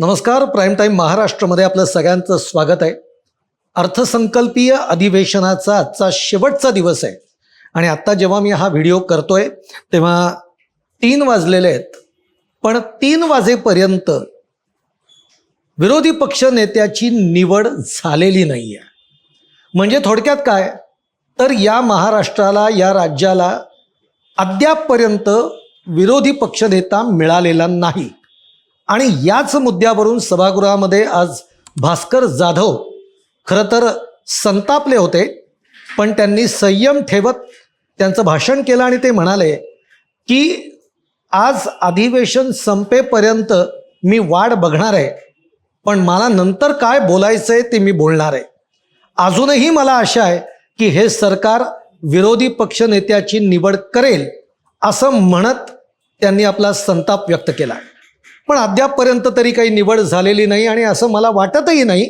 नमस्कार prime time महाराष्ट्रामध्ये आपलं सगळ्यांचं स्वागत आहे. अर्थसंकल्पीय अधिवेशनाचा आजचा शेवटचा दिवस आहे. आणि आत्ता जेव्हा मी हा व्हिडिओ करतोय तेव्हा तीन वाजलेले आहेत. पण तीन वाजेपर्यंत विरोधी पक्ष नेत्याची निवड झालेली नाही आहे म्हणजे थोडक्यात काय? तर या महाराष्ट्राला या राज्याला अद्यापपर्यंत विरोधी पक्षनेता मिळालेला नाही. आणि याच मुद्द्यावरून सभागृहामध्ये आज भास्कर जाधव खरं तर संतापले होते पण त्यांनी संयम ठेवत त्यांचं भाषण केलं आणि ते म्हणाले की आज अधिवेशन संपेपर्यंत मी वाट बघणार आहे पण मला नंतर काय बोलायचं आहे ते मी बोलणार आहे. अजूनही मला आशा आहे की हे सरकार विरोधी पक्षनेत्याची निवड करेल असं म्हणत त्यांनी आपला संताप व्यक्त केला. पण अद्यापपर्यंत तरी काही निवड झालेली नाही आणि असं मला वाटतही नाही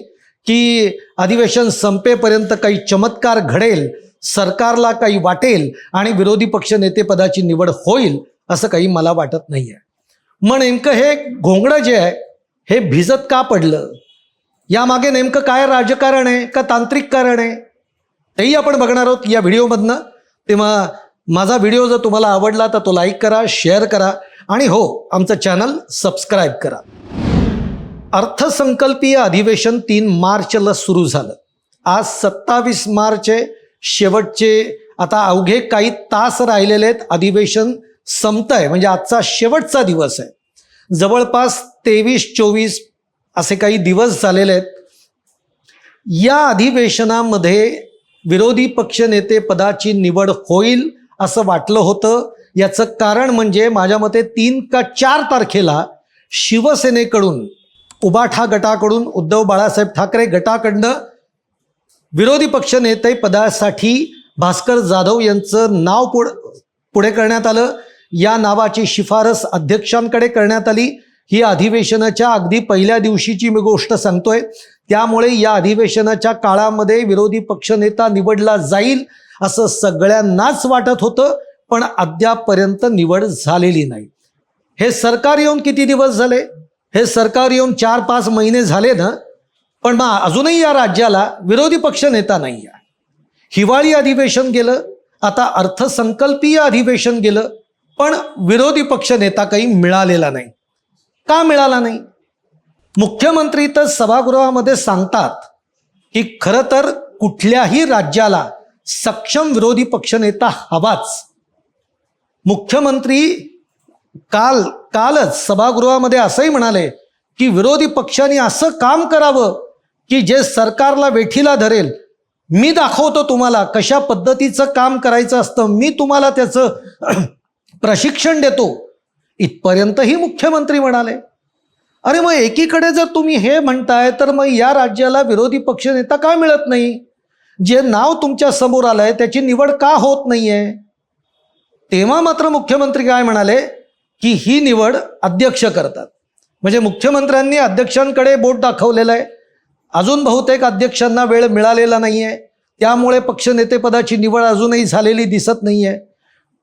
की अधिवेशन संपेपर्यंत काही चमत्कार घडेल सरकारला काही वाटेल आणि विरोधी पक्ष नेतेपदाची निवड होईल असं काही मला वाटत नाही आहे मग नेमकं हे घोंगडं जे आहे हे भिजत का पडलं? यामागे नेमकं काय राजकारण आहे का तांत्रिक कारण आहे? तेही आपण बघणार आहोत या व्हिडिओमधनं. तेव्हा माझा व्हिडिओ जर तुम्हाला आवडला तर तो लाईक करा शेअर करा. आणि हो आमचं चॅनल सबस्क्राईब करा. अर्थसंकल्पीय अधिवेशन तीन मार्चला सुरू झालं. आज सत्तावीस मार्च आहे शेवटचे आता अवघे काही तास राहिलेले आहेत. अधिवेशन संपत आहे म्हणजे आजचा शेवटचा दिवस आहे. जवळपास तेवीस चोवीस असे काही दिवस झालेले आहेत. या अधिवेशनामध्ये विरोधी पक्षनेते पदाची निवड होईल असं वाटलं होतं. याचं कारण म्हणजे माझ्या मते तीन का चार तारखेला शिवसेनेकडून उबाठा गटाकडून उद्धव बाळासाहेब ठाकरे गटाकडनं विरोधी पक्षनेते पदासाठी भास्कर जाधव यांचं नाव पुढ पुढे करण्यात आलं. या नावाची शिफारस अध्यक्षांकडे करण्यात आली. ही अधिवेशनाच्या अगदी पहिल्या दिवशीची मी गोष्ट सांगतोय. त्यामुळे या अधिवेशनाच्या काळामध्ये विरोधी पक्षनेता निवडला जाईल असं सगळ्यांनाच वाटत होतं. पण अद्यापपर्यंत निवड झालेली नाही. हे सरकार येऊन किती दिवस झाले? हे सरकार येऊन चार पाच महिने झाले ना? पण मग अजूनही या राज्याला विरोधी पक्ष नेता नाही आहे. हिवाळी अधिवेशन गेलं आता अर्थसंकल्पीय अधिवेशन गेलं पण विरोधी पक्ष नेता काही मिळालेला नाही. का मिळाला नाही? मुख्यमंत्री तर सभागृहामध्ये सांगतात की खरं तर कुठल्याही राज्याला सक्षम विरोधी पक्षनेता हवाच. मुख्यमंत्री काल कालच सभागृहामध्ये असंही म्हणाले की विरोधी पक्षांनी असं काम करावं की जे सरकारला वेठीला धरेल. मी दाखवतो तुम्हाला कशा पद्धतीचं काम करायचं असतं. मी तुम्हाला त्याचं प्रशिक्षण देतो. इथपर्यंतही मुख्यमंत्री म्हणाले. अरे मग एकीकडे जर तुम्ही हे म्हणताय तर मग या राज्याला विरोधी पक्षनेता का मिळत नाही? जे नाव तुमच्यासमोर आलंय त्याची निवड का होत नाहीये? तेव्हा मात्र मुख्यमंत्री काय म्हणाले? की ही निवड अध्यक्ष करतात. म्हणजे मुख्यमंत्र्यांनी अध्यक्षांकडे बोट दाखवलेलं आहे. अजून बहुतेक अध्यक्षांना वेळ मिळालेला नाही आहे त्यामुळे पक्षनेतेपदाची निवड अजूनही झालेली दिसत नाही आहे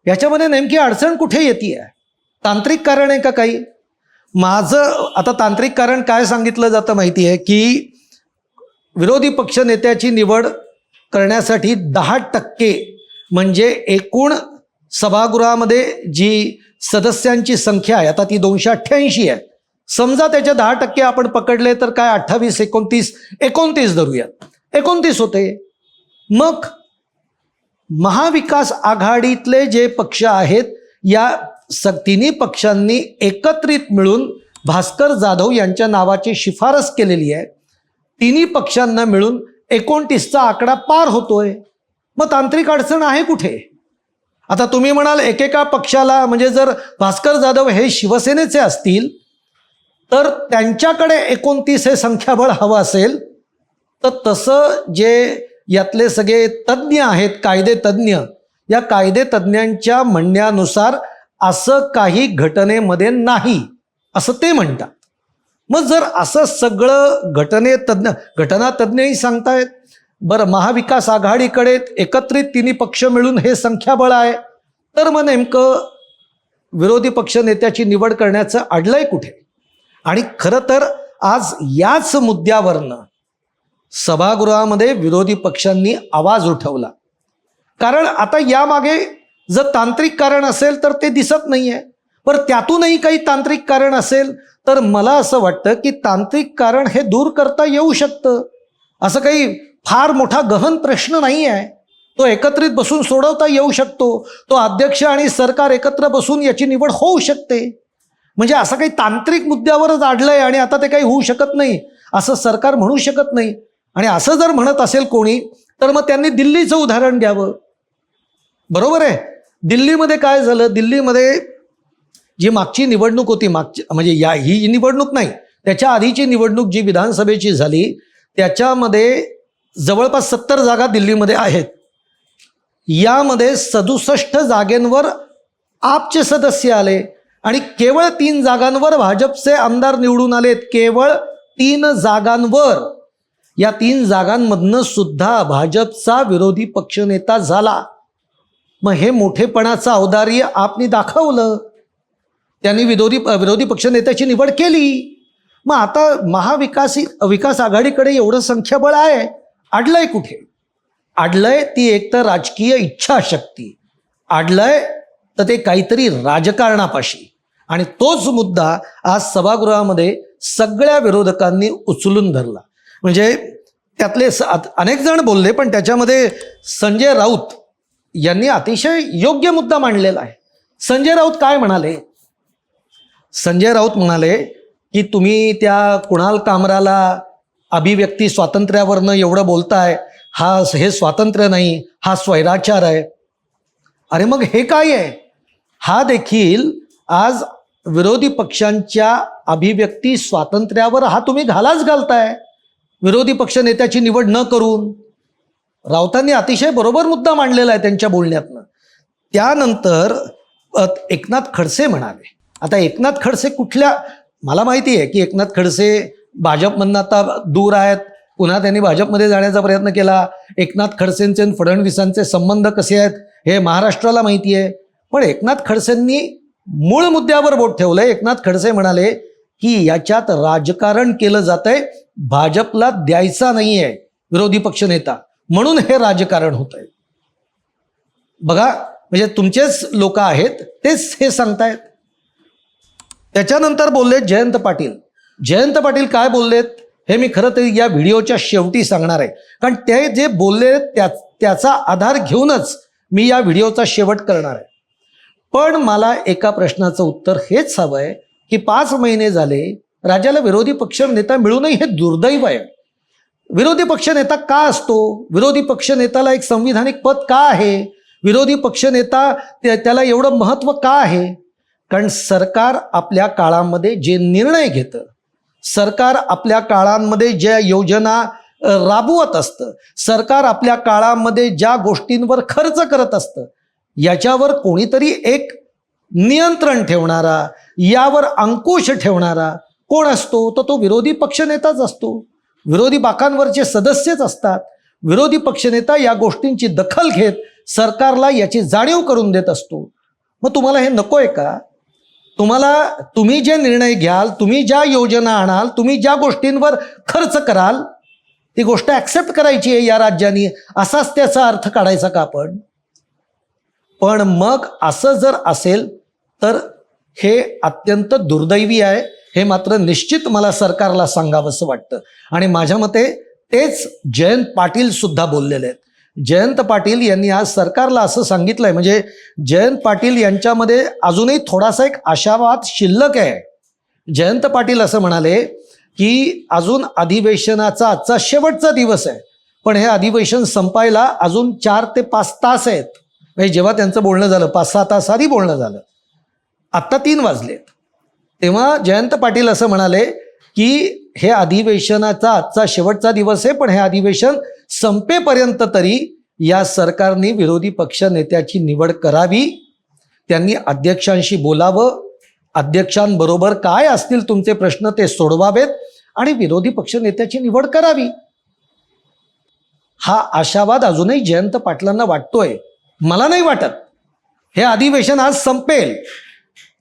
याच्यामध्ये नेमकी अडचण कुठे येते आहे तांत्रिक कारण आहे का काही? माझं आता तांत्रिक कारण काय सांगितलं जातं माहिती आहे की विरोधी पक्षनेत्याची निवड करण्यासाठी दहा टक्के म्हणजे एकूण सभागृहामध्ये जी सदस्यांची संख्या आहे आता ती दोनशे अठ्ठ्याऐंशी आहे. समजा त्याच्या दहा टक्के आपण पकडले तर काय अठ्ठावीस एकोणतीस एकोणतीस धरूयात. एकोणतीस होते. मग महाविकास आघाडीतले जे पक्ष आहेत या स तिन्ही पक्षांनी एकत्रित मिळून भास्कर जाधव यांच्या नावाची शिफारस केलेली आहे. तिन्ही पक्षांना मिळून एकोणतीसचा आकडा पार होतोय. मग तांत्रिक अडचण आहे कुठे? आता तुम्ही म्हणाल एकेका पक्षाला म्हणजे जर भास्कर जाधव हे शिवसेनेचे असतील तर त्यांच्याकडे एकोणतीस हे संख्याबळ हवं असेल तर तसं जे यातले सगळे तज्ज्ञ आहेत कायदे तज्ज्ञ या कायदे तज्ज्ञांच्या म्हणण्यानुसार असं काही घटनेमध्ये नाही असं ते म्हणतात. मग जर असं सगळं घटने तज्ज्ञ घटना तज्ज्ञही सांगतायत बरं महाविकास आघाडीकडे एकत्रित तिन्ही पक्ष मिळून हे संख्याबळ आहे. तर मग नेमकं विरोधी पक्ष नेत्याची निवड करण्याचं अडलंय कुठे? आणि खरं तर आज याच मुद्द्यावरनं सभागृहामध्ये विरोधी पक्षांनी आवाज उठवला. कारण आता यामागे जर तांत्रिक कारण असेल तर ते दिसत नाही आहे पण त्यातूनही काही तांत्रिक कारण असेल तर मला असं वाटतं की तांत्रिक कारण हे दूर करता येऊ शकतं. असं काही फार मोठा गहन प्रश्न नाही आहे तो एकत्रित बसून सोडवता येऊ शकतो. तो अध्यक्ष आणि सरकार एकत्र बसून याची निवड होऊ शकते. म्हणजे असं काही तांत्रिक मुद्द्यावरच आढळलंय आणि आता ते काही होऊ शकत नाही. असं सरकार म्हणू शकत नाही. आणि असं जर म्हणत असेल कोणी तर मग त्यांनी दिल्लीचं उदाहरण द्यावं. बरोबर आहे? दिल्लीमध्ये काय झालं? दिल्लीमध्ये जी मागची निवडणूक होती मागची म्हणजे या ही निवडणूक नाही. त्याच्या आधीची निवडणूक जी विधानसभेची झाली त्याच्यामध्ये जवळपास सत्तर जागा दिल्लीमध्ये आहेत. यामध्ये सदुसष्ट जागेंवर आपचे सदस्य आले आणि केवळ तीन जागांवर भाजपचे आमदार निवडून आलेत. केवळ तीन जागांवर. या तीन जागांमधनं सुद्धा भाजपचा विरोधी पक्षनेता झाला. मग हे मोठेपणाचं औदार्य आपनी दाखवलं. त्यांनी विरोधी विरोधी पक्षनेत्याची निवड केली. मग आता महाविकासी विकास आघाडीकडे एवढं संख्याबळ आहे. अडलंय कुठे? अडलंय ती एकतर राजकीय इच्छाशक्ती. अडलंय तर ते काहीतरी राजकारणापाशी. आणि तोच मुद्दा आज सभागृहामध्ये सगळ्या विरोधकांनी उचलून धरला. म्हणजे त्यातले स- अनेक जण बोलले पण त्याच्यामध्ये संजय राऊत यांनी अतिशय योग्य मुद्दा मांडलेला आहे. संजय राऊत काय म्हणाले? संजय राऊत म्हणाले की तुम्ही त्या कुणाल कामराला अभिव्यक्ती स्वातंत्र्यावरनं एवढं बोलताय हा हे स्वातंत्र्य नाही हा स्वैराचार आहे. अरे मग हे काय आहे? हा देखील आज विरोधी पक्षांच्या अभिव्यक्ती स्वातंत्र्यावर हा तुम्ही घालाच घालताय. विरोधी पक्ष नेत्याची निवड न करून. राऊतांनी अतिशय बरोबर मुद्दा मांडलेला आहे त्यांच्या बोलण्यातनं. त्यानंतर एकनाथ खडसे म्हणाले. आता एकनाथ खडसे कुठल्या मला माहिती आहे की एकनाथ खडसे भाजपमधनं आता दूर आहेत. पुन्हा त्यांनी भाजपमध्ये जाण्याचा प्रयत्न केला. एकनाथ खडसेंचे आणि फडणवीसांचे संबंध कसे आहेत हे महाराष्ट्राला माहिती आहे. पण एकनाथ खडसेंनी मूळ मुद्द्यावर बोट ठेवलंय. एकनाथ खडसे म्हणाले की याच्यात राजकारण केलं जातंय. भाजपला द्यायचा नाहीये विरोधी पक्षनेता म्हणून हे राजकारण होत आहे बघा म्हणजे तुमचेच लोक आहेत तेच हे सांगतायत. त्याच्यानंतर बोलले जयंत पाटील. जयंत पाटील काय बोललेत हे मी खरं तर या व्हिडिओच्या शेवटी सांगणार आहे. कारण ते जे बोलले त्या त्याचा आधार घेऊनच मी या व्हिडिओचा शेवट करणार आहे. पण मला एका प्रश्नाचं उत्तर हेच हवं आहे की पाच महिने झाले राज्याला विरोधी पक्ष नेता मिळूनही हे दुर्दैव आहे. विरोधी पक्ष नेता का असतो? विरोधी पक्ष नेत्याला एक संविधानिक पद का आहे? विरोधी पक्ष नेता त्याला एवढं महत्त्व का आहे? कारण सरकार आपल्या काळामध्ये जे निर्णय घेतं सरकार आपल्या काळांमध्ये ज्या योजना राबवत असतं सरकार आपल्या काळामध्ये ज्या गोष्टींवर खर्च करत असतं याच्यावर कोणीतरी एक नियंत्रण ठेवणारा यावर अंकुश ठेवणारा कोण असतो? तर तो विरोधी पक्षनेताच असतो. विरोधी बाकांवरचे सदस्यच असतात. विरोधी पक्षनेता या गोष्टींची दखल घेत सरकारला याची जाणीव करून देत असतो. मग तुम्हाला हे नको आहे का? तुम्हाला तुम्ही जे निर्णय घ्याल तुम्ही ज्या योजना आणाल तुम्ही ज्या गोष्टींवर खर्च कराल ती गोष्ट ॲक्सेप्ट करायची आहे या राज्याने असाच त्याचा अर्थ काढायचा का आपण? पण मग असं जर असेल तर हे अत्यंत दुर्दैवी आहे. हे मात्र निश्चित मला सरकारला सांगावंसं वाटतं. आणि माझ्या मते तेच जयंत पाटील सुद्धा बोललेले आहेत. जयंत पाटील यांनी आज सरकारला असं सांगितलंय. म्हणजे जयंत पाटील यांच्यामध्ये अजूनही थोडासा एक आशावाद शिल्लक आहे. जयंत पाटील असं म्हणाले की अजून अधिवेशनाचा आजचा शेवटचा दिवस आहे. पण हे अधिवेशन संपायला अजून चार ते पाच तास आहेत. म्हणजे जेव्हा त्यांचं बोलणं झालं पाच सहा तास आधी बोलणं झालं. आत्ता तीन वाजलेत. तेव्हा जयंत पाटील असं म्हणाले की हे अधिवेशनाचा आजचा शेवटचा दिवस आहे पण हे अधिवेशन संपेपर्यंत तरी या सरकारने विरोधी पक्ष नेत्याची निवड करावी त्यांनी अध्यक्षांशी बोलावं अध्यक्षांबरोबर काय असतील तुमचे प्रश्न ते सोडवावेत आणि विरोधी पक्ष नेत्याची निवड करावी. हा आशावाद अजूनही जयंत पाटलांना वाटतोय. मला नाही वाटत. हे अधिवेशन आज संपेल.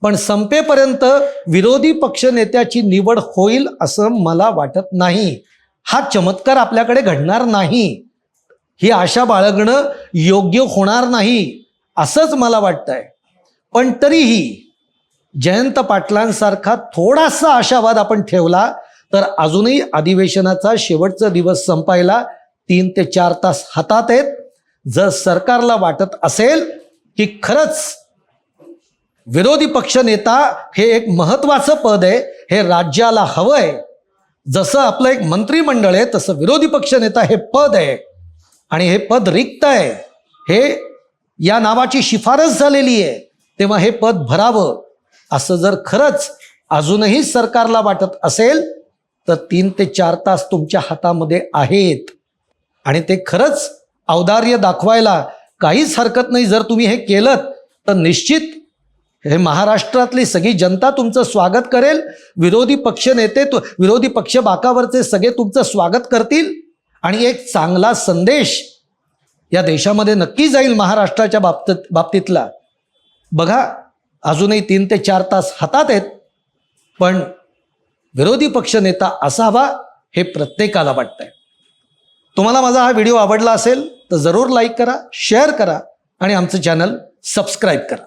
पण संपेपर्यंत विरोधी पक्षनेत्याची निवड होईल असं मला वाटत नाही. हा चमत्कार आपल्याकडे घडणार नाही. ही आशा बाळगणं योग्य होणार नाही असंच मला वाटतंय. पण तरीही जयंत पाटलांसारखा थोडासा आशावाद आपण ठेवला तर अजूनही अधिवेशनाचा शेवटचा दिवस संपायला तीन ते चार तास हातात आहेत. जर सरकारला वाटत असेल की खरंच विरोधी पक्षनेता हे एक महत्वाचं पद आहे हे राज्याला हवं आहे. जसं आपलं एक मंत्रिमंडळ आहे तसं विरोधी पक्षनेता हे पद आहे. आणि हे पद रिक्त आहे. हे या नावाची शिफारस झालेली आहे तेव्हा हे पद भरावं. असं जर खरंच अजूनही सरकारला वाटत असेल तर तीन ते चार तास तुमच्या हातामध्ये आहेत. आणि ते खरंच औदार्य दाखवायला काहीच हरकत नाही. जर तुम्ही हे केलं तर निश्चित हे महाराष्ट्रातली सगळी जनता तुमचं स्वागत करेल. विरोधी पक्ष नेते तु- विरोधी पक्ष बाकावरचे सगळे तुमचं स्वागत करतील. आणि एक चांगला संदेश या देशामध्ये नक्की जाईल महाराष्ट्राच्या बाबतीत बाबतीतला. बघा अजूनही तीन ते चार तास हातात आहेत पण विरोधी पक्ष नेता असावा हे प्रत्येकाला वाटतंय. तुम्हाला माझा हा व्हिडिओ आवडला असेल तर जरूर लाईक करा शेअर करा आणि आमचं चॅनल सबस्क्राईब करा.